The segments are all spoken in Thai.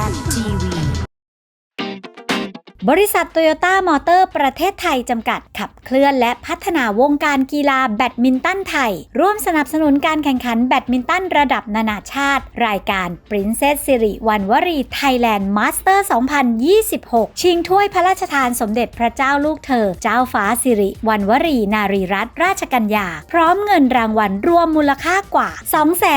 Sally TV. บริษัทโตโยต้ามอเตอร์ประเทศไทยจำกัดขับเคลื่อนและพัฒนาวงการกีฬาแบดมินตันไทย ร่วมสนับสนุนการแข่งขันแบดมินตันระดับนานาชาติ รายการ Princess สิริวัณวรีไทยแลนด์มาสเตอร์ 2026 ชิงถ้วยพระราชทานสมเด็จพระเจ้าลูกเธอ เจ้าฟ้าสิริวัณวรีนารีรัตนราชกัญญา พร้อมเงินรางวัลรวมมูลค่ากว่า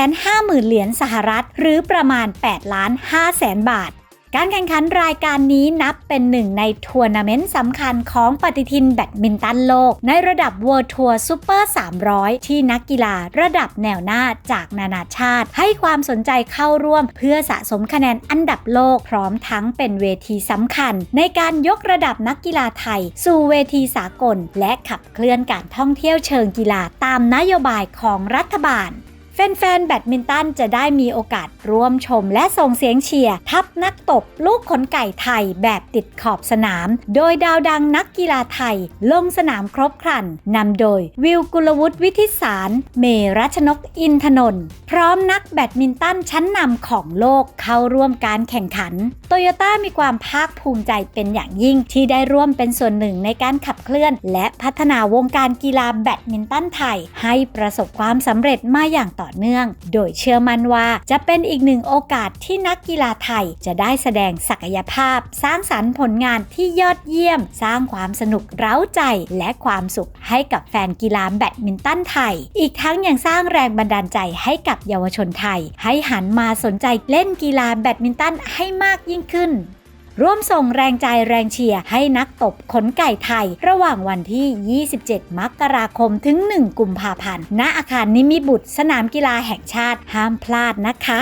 250,000 เหรียญสหรัฐ หรือประมาณ 8 ล้าน5แสนบาท การแข่งขันรายการนี้นับเป็นหนึ่งในทัวร์นาเมนต์สำคัญของปฏิทินแบดมินตันโลก ในระดับ World Tour Super 300 ที่นักกีฬาระดับแนวหน้าจากนานาชาติ ให้ความสนใจเข้าร่วมเพื่อสะสมคะแนนอันดับโลกพร้อมทั้งเป็นเวทีสำคัญ ในการยกระดับนักกีฬาไทย สู่เวทีสากล และขับเคลื่อนการท่องเที่ยวเชิงกีฬาตามนโยบายของรัฐบาล แฟนๆ แบดมินตันจะได้มีโอกาสร่วมชมและส่งเสียงเชียร์ทัพนักตบลูกขนไก่ไทยแบบติดขอบสนาม โดยดาวดังนักกีฬาไทย ลงสนามครบครันนำโดยวิวกุลวุฒิวิทิสาร เมรัชนกอินทนนท์พร้อมนักแบดมินตันชั้นนำของโลกเข้าร่วมการแข่งขันโตโยต้ามีความภาคภูมิใจเป็นอย่างยิ่งที่ได้ร่วมเป็นส่วนหนึ่งในการขับเคลื่อน และพัฒนาวงการกีฬาแบดมินตันไทย ให้ประสบความสำเร็จมาอย่างต่อต่อเนื่อง โดยเชื่อมั่นว่าจะเป็นอีกหนึ่งโอกาสที่นักกีฬาไทยจะได้แสดงศักยภาพ สร้างสรรค์ผลงานที่ยอดเยี่ยม สร้างความสนุกเร้าใจและความสุขให้กับแฟนกีฬาแบดมินตันไทย อีกทั้งยังสร้างแรงบันดาลใจให้กับเยาวชนไทย ให้หันมาสนใจเล่นกีฬาแบดมินตันให้มากยิ่งขึ้น ร่วมส่งแรงใจแรงเชียร์ให้นักตบขนไก่ไทย ระหว่างวันที่ 27 มกราคมถึง 1 กุมภาพันธ์ ณ อาคารนิมิบุตร สนามกีฬาแห่งชาติห้ามพลาดนะคะ